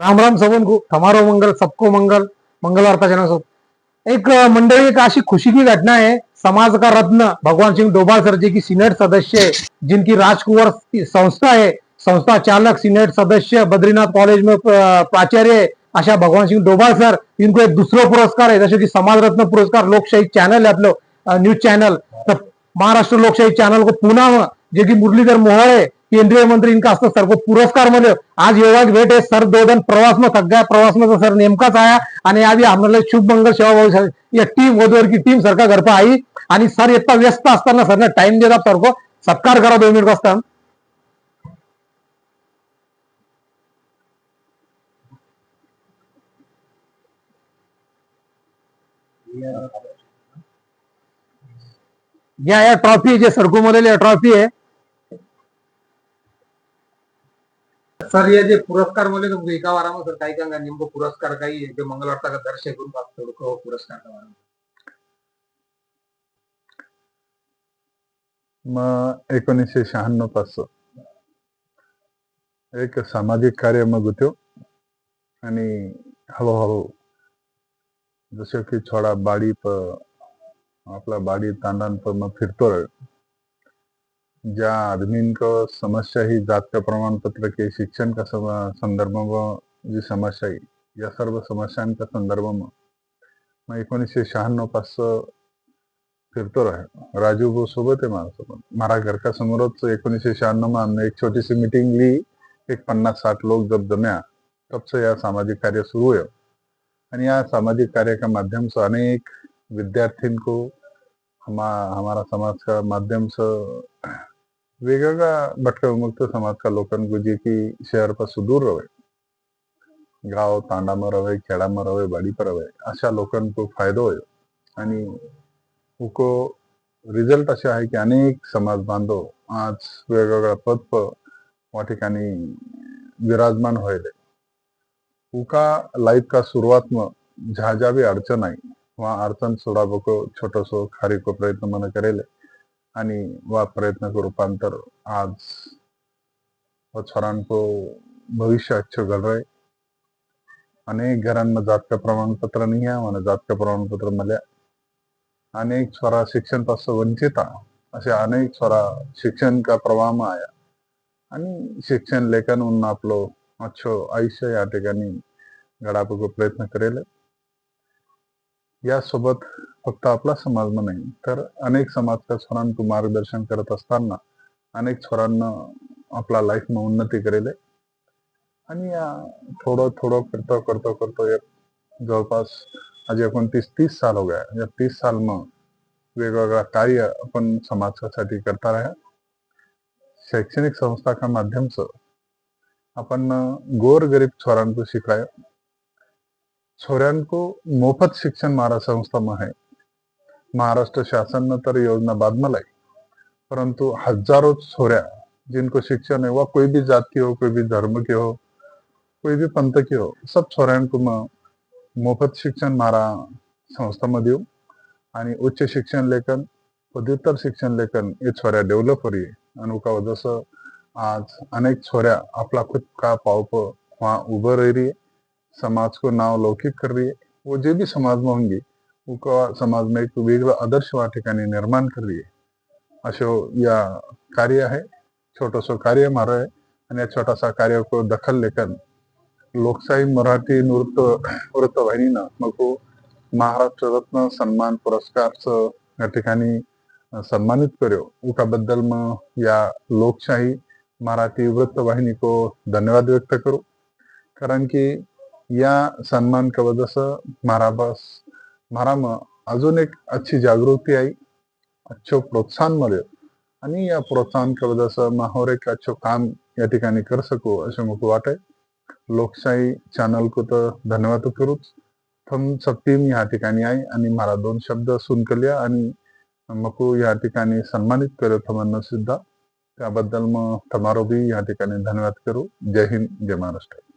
राम राम सबन को हमारो मंगल सबको मंगल मंगल चैनल सब. एक मंडळी एक अशी खुशी की घटना है समाज का रत्न भगवान सिंह डोभाल सर जी की सीनेट सदस्य है जिनकी राजकुंवर संस्था है संस्था चालक सीनेट सदस्य बद्रीनाथ कॉलेज में प्राचार्य है अशा भगवान सिंह डोभाल सर इनको एक दुसरा पुरस्कार आहे. जसे की समाजरत्न पुरस्कार लोकशाही चॅनल आहे आपलं न्यूज चॅनल तर महाराष्ट्र लोकशाही चॅनल को पुन्हा जे की मुरलीधर मोहोळे केंद्रीय मंत्री इनका असतं सर को पुरस्कार मिले आज योगा भेट आहे सर दो प्रवास में सगळ्या प्रवास में सर नेमकाच आया आणि अभी आम्हाला शुभ मंगल सेवा भाऊ सर टीम वधूवर की टीम सरका घर आई आणि सर इतका व्यस्त असताना सरने टाइम दिला सर को. सत्कार करा दोन मिनिट वाजता. या या ट्रॉफी जे सरकूमध्ये ट्रॉफी आहे. सर हे जे पुरस्कार मिले तुमको एका वारामध्ये सर काही काय नेमकं पुरस्कार काही जे ते मंगलवारचा का दर्शक करून थोडं पुरस्कार मग एकोणीसशे शहाण्णवपासून एक सामाजिक कार्य मग होतो. आणि हळूहळू जसं की छोडा बाड़ी प आपला बाड़ी तांडन पण मग फिरतो ज्या आदमी समस्या ही जात का प्रमाण के शिक्षण का संदर्भ जी समस्या ही या सर्व समस्यांच्या संदर्भ मग एकोणीसशे शहाण्णवपासून फिरतो रहे राजू भाऊ सोबत आहे माझ्यासोबत. मारा घर का समोरच एकोणीसशे शहाण्णव हमने एक छोटीशी मीटिंग ली. एक पन्नास साठ लोग जब जम्या. तब से सामाजिक कार्य शुरू हुआ आणि या सामाजिक कार्य का माध्यम से अनेक विद्यार्थी को हमा हमारा समाज का माध्यम से वेगवेगळा भटका विमुक्त समाज का लोकांक जे की शहरपासून दूर रवे. गाव तांडामा रवे खेडाમાં रवे बाड़ी पर अशा लोकांक फायदो होयो. आणि उको रिझल्ट असे आहे की अनेक समाज बांधव आज वेगवेगळ्या पद या ठिकाणी विराजमान व्हायले. उका लाईफ का सुरुवात मग ज्या ज्या बी अडचण आहे वा अडचण सोडाबको छोटसो खारीको प्रयत्न मन करेले. आणि वा प्रयत्न रूपांतर आज व भविष्य अच्छो घल रहे अनेक घरांना जात का प्रमाण पत्र नहीं है जात का प्रमाण अनेक छोरा शिक्षणपासून वंचित असे अनेक छोरा शिक्षण का प्रवाह आया आणि शिक्षण लेखन म्हणून आपलं अच्छो आयुष्य या ठिकाणी घडापको प्रयत्न करेल. यासोबत फक्त आपला समाज नाही. तर अनेक समाजच्या छोरांचं मार्गदर्शन करत असताना अनेक छोरांना आपला लाईफ मग उन्नती करेल. आणि थोडं थोडं करतो करतो करतो एक जवळपास आज एकोणतीस तीस साल हो गया. या तीस साल मग वेगवेगळा कार्य अपन समाजासाठी करता रहा. शैक्षणिक संस्था का माध्यम से अपन गोर गरीब छोरान को शिकाय. छोऱ्यान को मोफत शिक्षण मारा संस्था में है महाराष्ट्र शासन तर योजना बाद में लाई परंतु हजारों छोऱ्या जिनको शिक्षण है वह कोई भी जात की हो कोई भी धर्म के हो कोई भी पंथ की हो सब छोऱ्यान को मोफत शिक्षण मारा संस्था में देऊ आणि उच्च शिक्षण लेखन पदव्युत्तर शिक्षण लेखन हे छोऱ्या डेव्हलप हो रही आणि उका जसं आज अनेक छोऱ्या आपला खुद का पावप वा वहाँ उभर रही है समाज को नाव लौकिक कर रही है वो जो भी समाज में होंगी समाज में एक वेगळं आदर्श वा निर्माण कर रही है अशो या कार्य आहे. छोटंसं कार्य मारो आहे. आणि या छोटासा कार्य को दखल लेकर लोकशाही मराठी नृत्य वृत्तवाहिनीनं मग महाराष्ट्र रत्न सन्मान पुरस्कारचं या ठिकाणी सन्मानित करो उकाबद्दल मग या लोकशाही मराठी वृत्तवाहिनी को धन्यवाद व्यक्त करू. कारण की या सन्मान का वजह से हमारा में अजून एक अच्छी जागृती आई अच्छो प्रोत्साहन मिले आणि या प्रोत्साहन के माहोर एक अच्छो काम या ठिकाणी कर सकू असे मुको वाटे लोकशाही चॅनल को तर धन्यवाद करूच. थम सप्तीम टीम या ठिकाणी आई आणि मला दोन शब्द सुनकल्या आणि मग या ठिकाणी सन्मानित केलं थमांना सुद्धा. त्याबद्दल मग थमारो बी या ठिकाणी धन्यवाद करू. जय हिंद जय महाराष्ट्र.